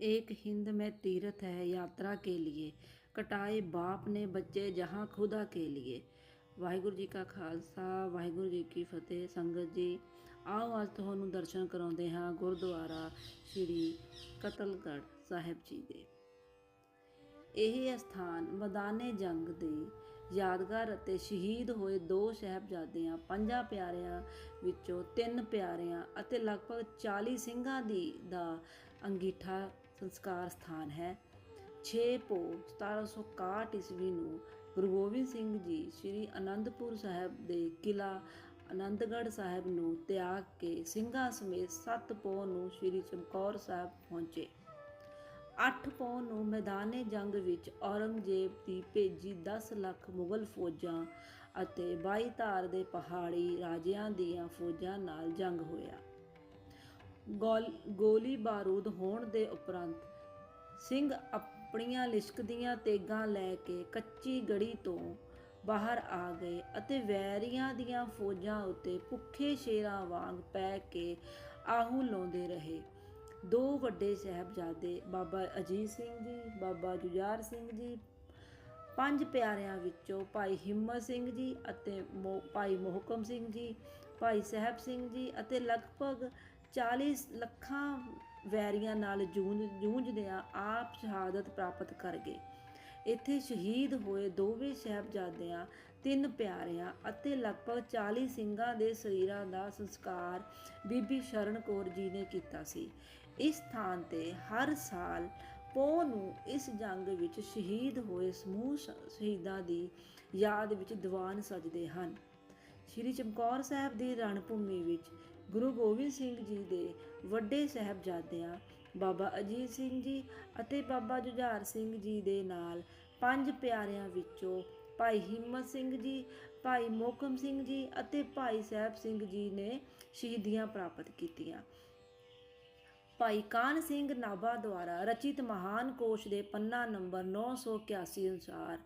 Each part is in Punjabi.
एक हिंद में तीर्थ है यात्रा के लिए ਕਟਾਏ ਬਾਪ ਨੇ ਬੱਚੇ ਜਹਾਂ ਖੁਦਾ ਕੇ लिए ਵਾਹਿਗੁਰੂ ਜੀ ਕਾ ਖਾਲਸਾ ਵਾਹਿਗੁਰੂ ਜੀ ਕੀ ਫਤਿਹ ਸੰਗਤ ਜੀ ਆਓ ਅੱਜ ਤੁਹਾਨੂੰ ਦਰਸ਼ਨ ਕਰਾਉਂਦੇ ਹਾਂ ਗੁਰਦੁਆਰਾ ਸ੍ਰੀ ਕਤਲਗੜ੍ਹ ਸਾਹਿਬ ਜੀ ਦੇ ਇਹ ਸਥਾਨ ਮੈਦਾਨੇ ਜੰਗ ਦੇ ਯਾਦਗਾਰ ਅਤੇ ਸ਼ਹੀਦ ਹੋਏ ਦੋ ਸਹਿਬਜ਼ਾਦਿਆਂ ਪੰਜਾਂ ਪਿਆਰਿਆਂ ਵਿੱਚੋਂ ਤਿੰਨ ਪਿਆਰਿਆਂ ਅਤੇ ਲਗਭਗ 40 ਸਿੰਘਾਂ ਦੀ ਦਾ ਅੰਗੀਠਾ ਸੰਸਕਾਰ ਸਥਾਨ ਹੈ। 6 ਪੋ 1761 ਈਸਵੀ ਨੂੰ ਗੁਰੂ ਗੋਬਿੰਦ ਸਿੰਘ ਜੀ ਸ੍ਰੀ ਅਨੰਦਪੁਰ ਸਾਹਿਬ ਦੇ ਕਿਲਾ ਅਨੰਦਗੜ੍ਹ ਸਾਹਿਬ ਨੂੰ ਤਿਆਗ ਕੇ ਸਿੰਘਾਂ ਸਮੇਤ 7 ਪੋ ਨੂੰ ਸ੍ਰੀ ਚਮਕੌਰ ਸਾਹਿਬ ਪਹੁੰਚੇ। 8 ਪੌ ਨੂੰ ਮੈਦਾਨੇ ਜੰਗ ਵਿੱਚ ਔਰੰਗਜ਼ੇਬ ਦੀ ਭੇਜੀ 10 ਲੱਖ ਮੁਗਲ ਫੌਜਾਂ ਅਤੇ 22 ਧਾਰ ਦੇ ਪਹਾੜੀ ਰਾਜਿਆਂ ਦੀਆਂ ਫੌਜਾਂ ਨਾਲ ਜੰਗ ਹੋਇਆ। ਗੋਲ- ਗੋਲੀ ਬਾਰੂਦ ਹੋਣ ਦੇ ਉਪਰੰਤ ਸਿੰਘ ਆਪਣੀਆਂ ਲਿਸ਼ਕਦੀਆਂ ਤੇਗਾਂ ਲੈ ਕੇ ਕੱਚੀ ਗੜੀ ਤੋਂ ਬਾਹਰ ਆ ਗਏ ਅਤੇ ਵੈਰੀਆਂ ਦੀਆਂ ਫੌਜਾਂ ਉੱਤੇ ਭੁੱਖੇ ਸ਼ੇਰਾਂ ਵਾਂਗ ਪੈ ਕੇ ਆਹੂ ਲਾਉਂਦੇ ਰਹੇ। ਦੋ ਵੱਡੇ ਸਾਹਿਬਜ਼ਾਦੇ, ਬਾਬਾ ਅਜੀਤ ਸਿੰਘ ਜੀ, ਬਾਬਾ ਜੁਝਾਰ ਸਿੰਘ ਜੀ, ਪੰਜ ਪਿਆਰਿਆਂ ਵਿੱਚੋਂ ਭਾਈ ਹਿੰਮਤ ਸਿੰਘ ਜੀ ਅਤੇ ਮੋ- ਭਾਈ ਮੋਹਕਮ ਸਿੰਘ ਜੀ, ਭਾਈ ਸਾਹਿਬ ਸਿੰਘ ਜੀ ਅਤੇ ਲਗਭਗ 40 ਲੱਖਾਂ ਵੈਰੀਆਂ ਨਾਲ ਜੂਝ, ਜੂਝਦਿਆਂ ਆਪ ਸ਼ਹਾਦਤ ਪ੍ਰਾਪਤ ਕਰ ਗਏ। ਇੱਥੇ ਸ਼ਹੀਦ ਹੋਏ ਦੋਵੇਂ ਸਾਹਿਬਜ਼ਾਦਿਆਂ, ਤਿੰਨ ਪਿਆਰਿਆਂ ਅਤੇ ਲਗਭਗ 40 ਸਿੰਘਾਂ ਦੇ ਸਰੀਰਾਂ ਦਾ ਸੰਸਕਾਰ ਬੀਬੀ ਸ਼ਰਨ ਕੌਰ ਜੀ ਨੇ ਕੀਤਾ ਸੀ। ਇਸ ਸਥਾਨ ਤੇ ਹਰ ਸਾਲ ਪੋਹ ਨੂੰ ਇਸ ਜੰਗ ਵਿੱਚ ਸ਼ਹੀਦ ਹੋਏ ਸਮੂਹ ਸ਼ਹੀਦਾਂ ਦੀ ਯਾਦ ਵਿੱਚ ਦੀਵਾਨ ਸਜਦੇ ਹਨ। ਸ਼੍ਰੀ ਚਮਕੌਰ ਸਾਹਿਬ ਦੀ ਰਣਭੂਮੀ ਵਿੱਚ ਗੁਰੂ ਗੋਬਿੰਦ ਸਿੰਘ ਜੀ ਦੇ ਵੱਡੇ ਸਾਹਿਬਜ਼ਾਦਿਆਂ, ਬਾਬਾ ਅਜੀਤ ਸਿੰਘ ਜੀ ਅਤੇ ਬਾਬਾ ਜੁਝਾਰ ਸਿੰਘ ਜੀ ਦੇ ਨਾਲ ਪੰਜ ਪਿਆਰਿਆਂ ਵਿੱਚੋਂ ਭਾਈ ਹਿੰਮਤ ਸਿੰਘ ਜੀ, ਭਾਈ ਮੋਕਮ ਸਿੰਘ ਜੀ ਅਤੇ ਭਾਈ ਸਾਹਿਬ ਸਿੰਘ ਜੀ ਨੇ ਸ਼ਹੀਦੀਆਂ ਪ੍ਰਾਪਤ ਕੀਤੀਆਂ। ਭਾਈ ਕਾਨ ਸਿੰਘ ਨਾਭਾ ਦੁਆਰਾ ਰਚਿਤ ਮਹਾਨ ਕੋਸ਼ ਦੇ ਪੰਨਾ ਨੰਬਰ 981 ਅਨੁਸਾਰ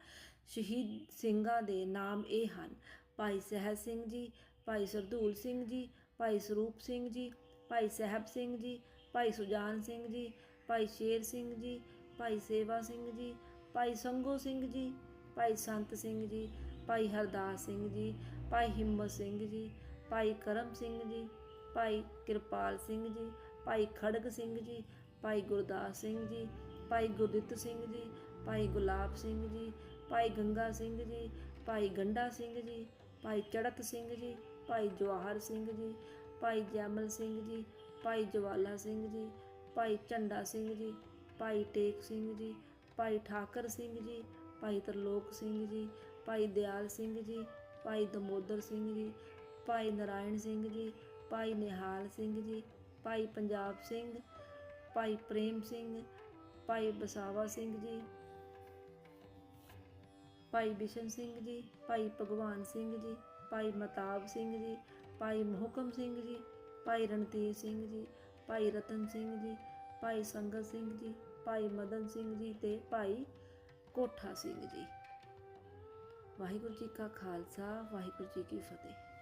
ਸ਼ਹੀਦ ਸਿੰਘਾਂ ਦੇ ਨਾਮ ਇਹ ਹਨ। ਭਾਈ ਸਹਿਜ ਸਿੰਘ ਜੀ, ਭਾਈ ਸਰਦੂਲ ਸਿੰਘ ਜੀ ਭਾਈ ਸਰੂਪ ਸਿੰਘ ਜੀ ਭਾਈ ਸਹਿਬ ਸਿੰਘ ਜੀ ਭਾਈ ਸੁਜਾਨ ਸਿੰਘ ਜੀ ਭਾਈ ਸ਼ੇਰ ਸਿੰਘ ਜੀ ਭਾਈ ਸੇਵਾ ਸਿੰਘ ਜੀ ਭਾਈ ਸੰਗੋ ਸਿੰਘ ਜੀ ਭਾਈ ਸੰਤ ਸਿੰਘ ਜੀ ਭਾਈ ਹਰਦਾਸ ਸਿੰਘ ਜੀ ਭਾਈ ਹਿੰਮਤ ਸਿੰਘ ਜੀ ਭਾਈ ਕਰਮ ਸਿੰਘ ਜੀ ਭਾਈ ਕਿਰਪਾਲ ਸਿੰਘ ਜੀ ਭਾਈ ਖੜਗ ਸਿੰਘ ਜੀ ਭਾਈ ਗੁਰਦਾਸ ਸਿੰਘ ਜੀ ਭਾਈ ਗੁਰਦਿੱਤ ਸਿੰਘ ਜੀ ਭਾਈ ਗੁਲਾਬ ਸਿੰਘ ਜੀ ਭਾਈ ਗੰਗਾ ਸਿੰਘ ਜੀ ਭਾਈ ਗੰਡਾ ਸਿੰਘ ਜੀ ਭਾਈ ਚੜਤ ਸਿੰਘ ਜੀ ਭਾਈ ਜਵਾਹਰ ਸਿੰਘ ਜੀ ਭਾਈ ਜੈਮਲ ਸਿੰਘ ਜੀ ਭਾਈ ਜਵਾਲਾ ਸਿੰਘ ਜੀ ਭਾਈ ਝੰਡਾ ਸਿੰਘ ਜੀ ਭਾਈ ਟੇਕ ਸਿੰਘ ਜੀ ਭਾਈ ਠਾਕਰ ਸਿੰਘ ਜੀ ਭਾਈ ਤਰਲੋਕ ਸਿੰਘ ਜੀ ਭਾਈ ਦਿਆਲ ਸਿੰਘ ਜੀ ਭਾਈ ਦਮੋਦਰ ਸਿੰਘ ਜੀ ਭਾਈ ਨਰਾਇਣ ਸਿੰਘ ਜੀ ਭਾਈ ਨਿਹਾਲ ਸਿੰਘ ਜੀ ਭਾਈ ਪੰਜਾਬ ਸਿੰਘ ਭਾਈ ਪ੍ਰੇਮ ਸਿੰਘ ਭਾਈ ਬਸਾਵਾ ਸਿੰਘ ਜੀ ਭਾਈ ਬਿਸ਼ਨ ਸਿੰਘ ਜੀ, ਭਾਈ ਭਗਵਾਨ ਸਿੰਘ ਜੀ, ਭਾਈ ਮਤਾਬ ਸਿੰਘ ਜੀ, ਭਾਈ ਮੋਹਕਮ ਸਿੰਘ ਜੀ, ਭਾਈ ਰਣਧੀਰ ਸਿੰਘ ਜੀ, ਭਾਈ ਰਤਨ ਸਿੰਘ ਜੀ, ਭਾਈ ਸੰਗਤ ਸਿੰਘ ਜੀ, ਭਾਈ ਮਦਨ ਸਿੰਘ ਜੀ ਤੇ ਭਾਈ ਕੋਠਾ ਸਿੰਘ ਜੀ। ਵਾਹਿਗੁਰੂ ਜੀ ਕਾ ਖਾਲਸਾ, ਵਾਹਿਗੁਰੂ ਜੀ ਕੀ ਫਤਿਹ।